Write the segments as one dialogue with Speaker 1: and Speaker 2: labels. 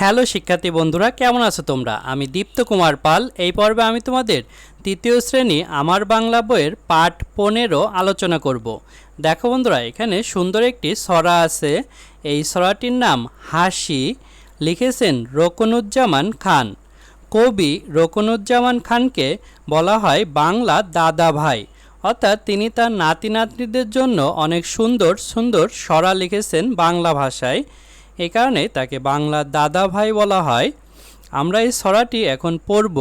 Speaker 1: Hello শিক্ষার্থী বন্ধুরা, কেমন আছো তোমরা? আমি দীপ্ত কুমার পাল। এই পর্বে আমি তোমাদের তৃতীয় শ্রেণি আমার বাংলা বইয়ের পাঠ পনেরো আলোচনা করব। দেখো বন্ধুরা, এখানে সুন্দর একটি সরা আছে। এই সরাটির নাম হাসি। লিখেছেন রকনুজ্জামান খান। কবি রকনুজ্জামান খানকে বলা হয় বাংলা দাদা ভাই। অর্থাৎ তিনি তার নাতি নাতনিদের জন্য অনেক সুন্দর সুন্দর সরা লিখেছেন বাংলা ভাষায়। এই কারণে তাকে বাংলা দাদা ভাই বলা হয়। আমরা এই সরাটি এখন পড়ব,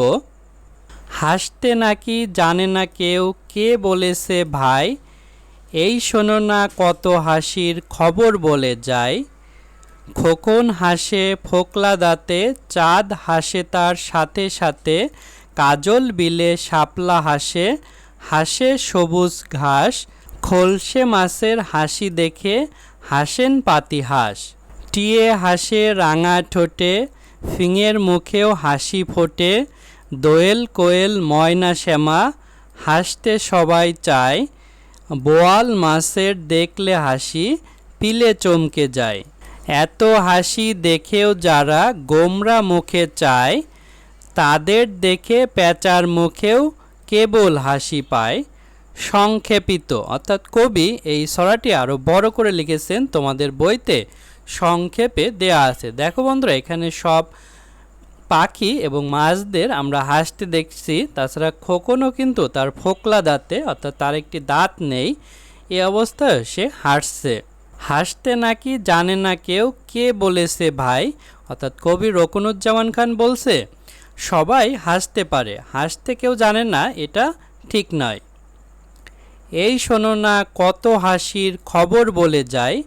Speaker 1: হাসতে নাকি জানে না কেউ কে বলেছে ভাই? এই শোনো না কত হাসির খবর বলে যায় খোকন হাসে ফোকলা দাঁতে, চাঁদ হাসে তার সাথে সাথে, কাজল বিলে শাপলা হাসে হাসে সবুজ ঘাস, খোলসে মাছের হাসি দেখে হাসেন পাতি হাঁস। টিয়ে হাসে, রাঙা ঠোঁটে, ফিঙের মুখেও হাসি ফোটে, দোয়েল কোয়েল ময়না শ্যামা, হাসতে সবাই চায়, বোয়াল মাছের দেখলে হাসি, পিলে চমকে যায়। এত হাসি দেখেও যারা গোমরা মুখে চায়, তাদের দেখে পেঁচার মুখেও কেবল হাসি পায়। সংক্ষেপিত, অর্থাৎ কবি এই সরাটি আরও বড় করে লিখেছেন তোমাদের বইতে। সংক্ষেপে দেয়া আছে। দেখো বন্ধুরা, এখানে সব পাখি এবং মাছদের আমরা হাসতে দেখছি, তাছাড়া খোকনও কিন্তু তার ফোকলা দাঁতে, অর্থাৎ তার একটি দাঁত নেই, এ অবস্থায় সে হাসছে হাসতে নাকি জানে না কেউ কে বলেছে ভাই, অর্থাৎ কবি রকনুজ্জামান খান বলছে, সবাই হাসতে পারে, হাসতে কেউ জানে না, এটা ঠিক নয়। এই শোনো না, কত হাসির খবর বলে যায়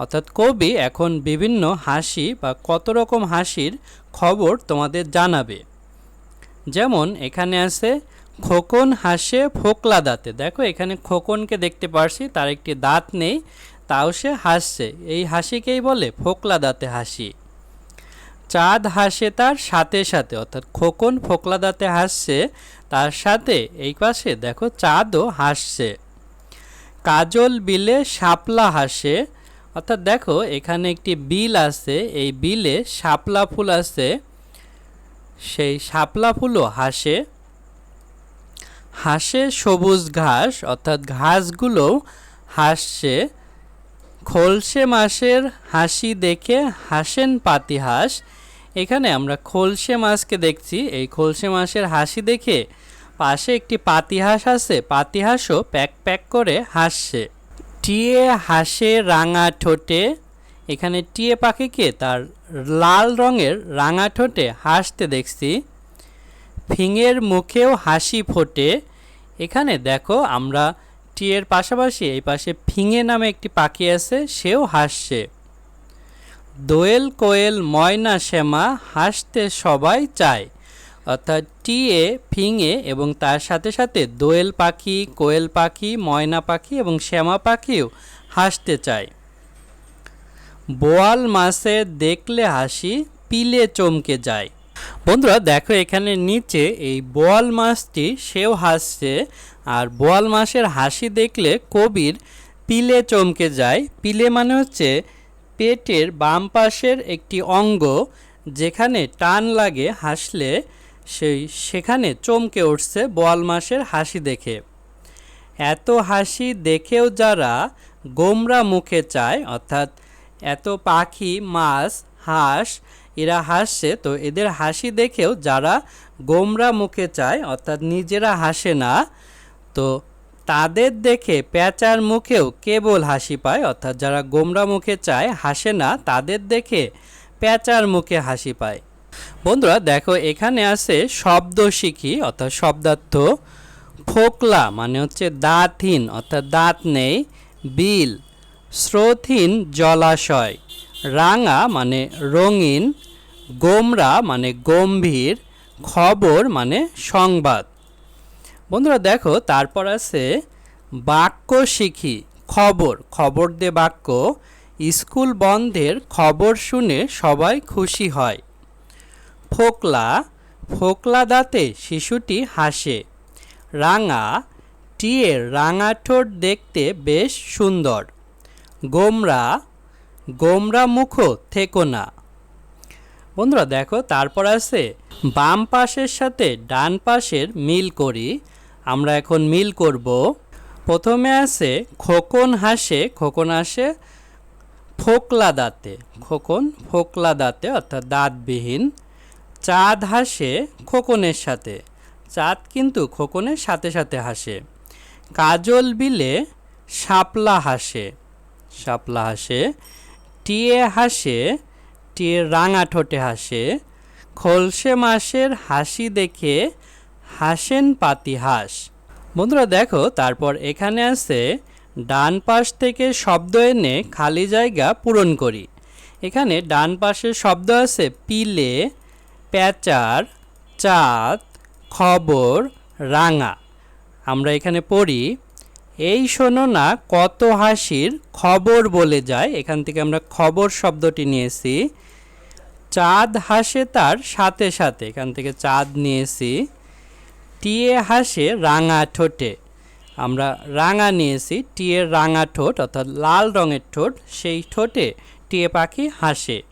Speaker 1: অর্থাৎ কবি এখন বিভিন্ন হাসি বা কত রকম হাসির খবর তোমাদের জানাবে। যেমন এখানে আছে, খোকন হাসে ফোকলা দাঁতে। দেখো এখানে খোকনকে দেখতে পারছি, তার একটি দাঁত নেই, তাও সে হাসছে। এই হাসিকেই বলে ফোকলা দাঁতে হাসি। চাঁদ হাসে তার সাথে সাথে, অর্থাৎ খোকন ফোকলা দাঁতে হাসছে, তার সাথে এই পাশে দেখো চাঁদও হাসছে। কাজল বিলে শাপলা হাসে অর্থাৎ দেখো, এখানে একটি বিল আছে, এই বিলে শাপলা ফুল আছে। সেই শাপলা ফুলও হাসে। হাসে সবুজ ঘাস, অর্থাৎ ঘাসগুলো হাসছে। খোলসে মাসের হাসি দেখে হাসেন পাতি হাঁস এখানে আমরা খোলসে মাছকে দেখছি, এই খোলসে মাছের হাসি দেখে পাশে একটি পাতিহাঁস আছে, পাতিহাঁসও প্যাক প্যাক করে হাসছে। টিয়ে হাসে রাঙা ঠোঁটে। এখানে টিয়ে পাখিকে তার লাল রঙের রাঙা ঠোঁটে হাসতে দেখছি। ফিঙের মুখেও হাসি ফোটে। এখানে দেখো আমরা টিয়ের পাশাপাশি এই পাশে ফিঙে নামে একটি পাখি আছে, সেও হাসছে। দোয়েল কোয়েল ময়না শ্যামা হাসতে সবাই চায়। অর্থাৎ টিয়ে ফিঙে এবং তার সাথে সাথে দোয়েল পাখি, কোয়েল পাখি, ময়না পাখি এবং শ্যামা পাখিও হাসতে চায়। বোয়াল মাছে দেখলে হাসি, পিলে চমকে যায়। বন্ধুরা, দেখো এখানে নিচে এই বোয়াল মাছটি, সেও হাসছে আর বোয়াল মাছের হাসি দেখলে কবির পিলে চমকে যায়। পিলে মানে হচ্ছে পেটের বাম পাশের একটি অঙ্গ যেখানে টান লাগে হাসলে সেই সেখানে চমকে উঠছে বোয়াল মাসের হাসি দেখে। এত হাসি দেখেও যারা গোমরা মুখে চায়, অর্থাৎ এত পাখি, মাছ, হাঁস, এরা হাসছে, তো এদের হাসি দেখেও যারা গোমরা মুখে চায়, অর্থাৎ নিজেরা হাসে না, তো তাদের দেখে পেঁচার মুখেও কেবল হাসি পায়, অর্থাৎ যারা গোমরা মুখে চায়, হাসে না, তাদের দেখে পেঁচার মুখে হাসি পায়। বন্ধুরা, দেখো, এখানে আছে শব্দ শিখি, অর্থাৎ শব্দার্থ ফোকলা মানে হচ্ছে দাঁতহীন, অর্থাৎ দাঁত নেই, বিল, স্রোতহীন, জলাশয়, রাঙা মানে রঙিন, গোমরা মানে গম্ভীর, খবর মানে সংবাদ। বন্ধুরা, দেখো, তারপর আছে বাক্য শিখি, খবর খবর দে বাক্য, স্কুল বন্ধের খবর শুনে সবাই খুশি হয়। ফোকলা ফোকলা দাঁতে শিশুটি হাসে। রাঙা টিয়ের রাঙা ঠোঁট দেখতে বেশ সুন্দর। গোমরা গোমরা মুখো থেকো না। বন্ধুরা, দেখো, তারপর আছে বাম পাশের সাথে ডান পাশের মিল করি। আমরা এখন মিল করব। প্রথমে আছে খোকন হাসে খোকন হাসে ফোকলা দাঁতে খোকন ফোকলা দাঁতে অর্থাৎ দাঁতবিহীন। চাঁদ হাসে খোকনের সাথে। চাঁদ কিন্তু খোকনের সাথে সাথে হাসে। কাজল বিলে শাপলা হাসে। শাপলা হাসে, টিয়ে হাসে, টিয়ে রাঙা ঠোঁটে হাসে। খলসে মাসের হাসি দেখে হাসেন পাতি হাস। বন্ধুরা দেখো, তারপর এখানে আছে, ডান পাশ থেকে শব্দ এনে খালি জায়গা পূরণ করি। এখানে ডান পাশের শব্দ আছে, পিলে প্যাচার চাঁদ, খবর, রাঙা। আমরা এখানে পড়ি, এই শোনো না, কত হাসির খবর বলে যায়। এখান থেকে আমরা খবর শব্দটি নিয়েছি। চাঁদ হাসে তার সাথে সাথে। এখান থেকে চাঁদ নিয়েছি। টিয়ে হাসে রাঙা ঠোঁটে। আমরা রাঙা নিয়েছি টিয়ের রাঙা ঠোঁট, অর্থাৎ লাল রঙের ঠোঁট, সেই ঠোঁটে টিয়ে পাখি হাসে।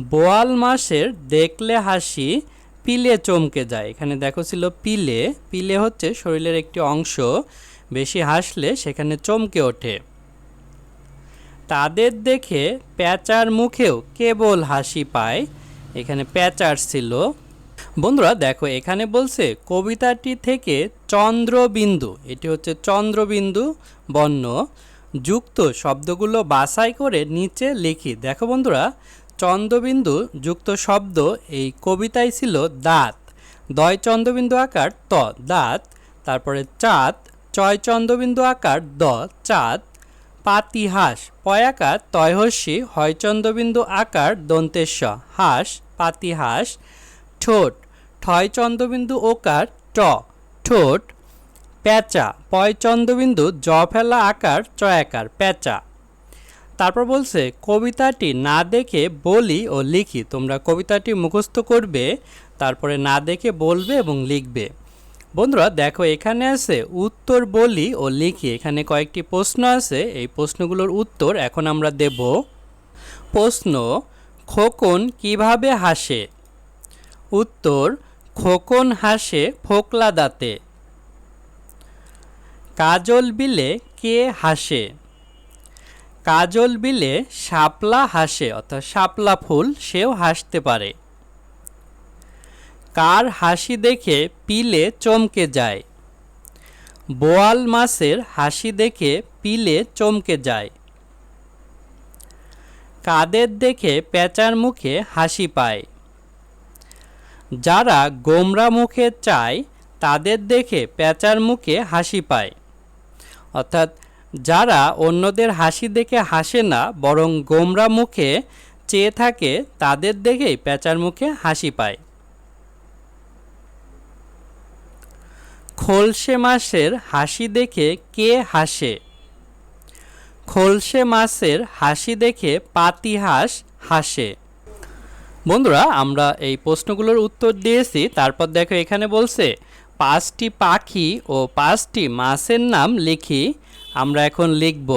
Speaker 1: বোয়াল মাসের দেখলে হাসি, পিলে চমকে যায়। এখানে দেখো ছিল পিলে। পিলে হচ্ছে শরীরের একটি অংশ। বেশি হাসলে সেখানে চমকে ওঠে। তাদের দেখে প্যাঁচার মুখেও কেবল হাসি পায়। এখানে প্যাঁচার ছিল। বন্ধুরা, দেখো, এখানে বলছে কবিতাটি থেকে চন্দ্রবিন্দু। এটি হচ্ছে চন্দ্রবিন্দু বর্ণ। যুক্ত শব্দগুলো বাছাই করে নিচে লিখি। দেখো বন্ধুরা চন্দ্রবিন্দু যুক্ত শব্দ এই কবিতায় ছিল দাঁত। দয় চন্দ্রবিন্দু আকার ত, দাঁত। তারপরে চাঁদ, চয় চন্দ্রবিন্দু আকার দ, চাঁদ। পাতিহাস পয়াকার তয়হস্যি হয় চন্দ্রবিন্দু আকার দন্তেশ্ব, হাস, পাতিহাস। ঠোঁট, ঠয় চন্দ্রবিন্দু ওকার ট, ঠোঁট। প্যাঁচা পয় চন্দ্রবিন্দু জ ফেলা আকার চয়াকার প্যাঁচা তারপর বলছে, কবিতাটি না দেখে বলি ও লিখি। তোমরা কবিতাটি মুখস্থ করবে, তারপরে না দেখে বলবে এবং লিখবে। বন্ধুরা, দেখো, এখানে আছে উত্তর বলি ও লিখি। এখানে কয়েকটি প্রশ্ন আছে। এই প্রশ্নগুলোর উত্তর এখন আমরা দেব। প্রশ্ন, খোকন কীভাবে হাসে? উত্তর, খোকন হাসে ফোকলা দাঁতে কাজল বিলে কে হাসে? কাজল বিলে শাপলা হাসে, অর্থাৎ শাপলা ফুল সেও হাসতে পারে। কার হাসি দেখে পিলে চমকে যায়। বোয়াল মাছের হাসি দেখে পিলে চমকে যায়। কাদের দেখে পেঁচার মুখে হাসি পায়। যারা গোমরা মুখে চায়, তাদের দেখে পেঁচার মুখে হাসি পায়। অর্থাৎ যারা অন্যদের হাসি দেখে হাসে না, বরং গোমরা মুখে চেয়ে থাকে, তাদের দেখেই পেঁচার মুখে হাসি পায়। খোলসে মাসের হাসি দেখে কে হাসে? খোলসে মাছের হাসি দেখে পাতিহাস হাসে। বন্ধুরা, আমরা এই প্রশ্নগুলোর উত্তর দিয়েছি, তারপর দেখো এখানে বলছে, পাঁচটি পাখি ও পাঁচটি মাছের নাম লিখি। আমরা এখন লিখব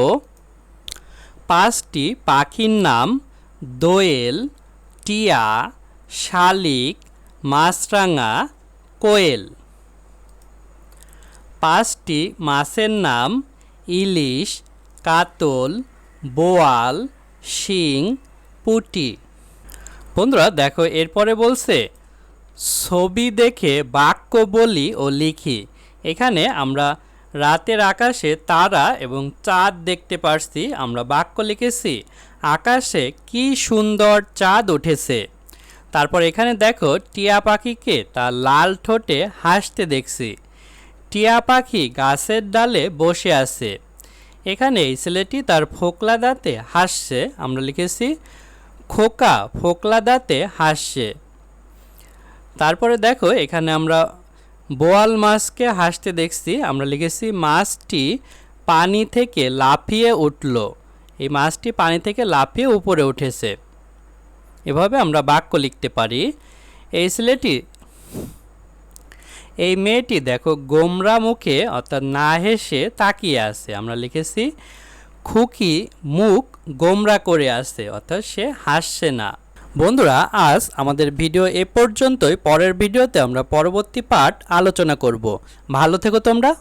Speaker 1: পাঁচটি পাখির নাম দোয়েল, টিয়া, শালিক, মাছরাঙা, কোয়েল। পাঁচটি মাছের নাম ইলিশ, কাতল, বোয়াল, শিং, পুটি। বন্ধুরা, দেখো, এরপরে বলছে, ছবি দেখে বাক্য বলি ও লিখি। এখানে আমরা রাতের আকাশে তারা এবং চাঁদ দেখতে পারছি, আমরা বাক্য লিখেছি, আকাশে কি সুন্দর চাঁদ উঠেছে। তারপর এখানে দেখো, টিয়া পাখিকে তার লাল ঠোঁটে হাসতে দেখছি। টিয়া পাখি গাছের ডালে বসে আছে। এখানে এই ছেলেটি তার ফোকলা দাঁতে হাসছে, আমরা লিখেছি, খোকা ফোকলা দাঁতে হাসছে। তারপরে দেখো, এখানে আমরা বোয়াল মাছকে হাসতে দেখছি, আমরা লিখেছি, মাছটি পানি থেকে লাফিয়ে উঠল। এই মাছটি পানি থেকে লাফিয়ে উপরে উঠেছে। এভাবে আমরা বাক্য লিখতে পারি। এই ছেলেটি, এই মেয়েটি দেখো, গোমরা মুখে, অর্থাৎ না হেসে তাকিয়ে আছে। আমরা লিখেছি, খুকি মুখ গোমরা করে আছে। অর্থাৎ সে হাসছে না। বন্ধুরা, আজ আমাদের ভিডিও এ পর্যন্তই। পরের ভিডিওতে আমরা পরবর্তী পার্ট আলোচনা করব। ভালো থেকো তোমরা।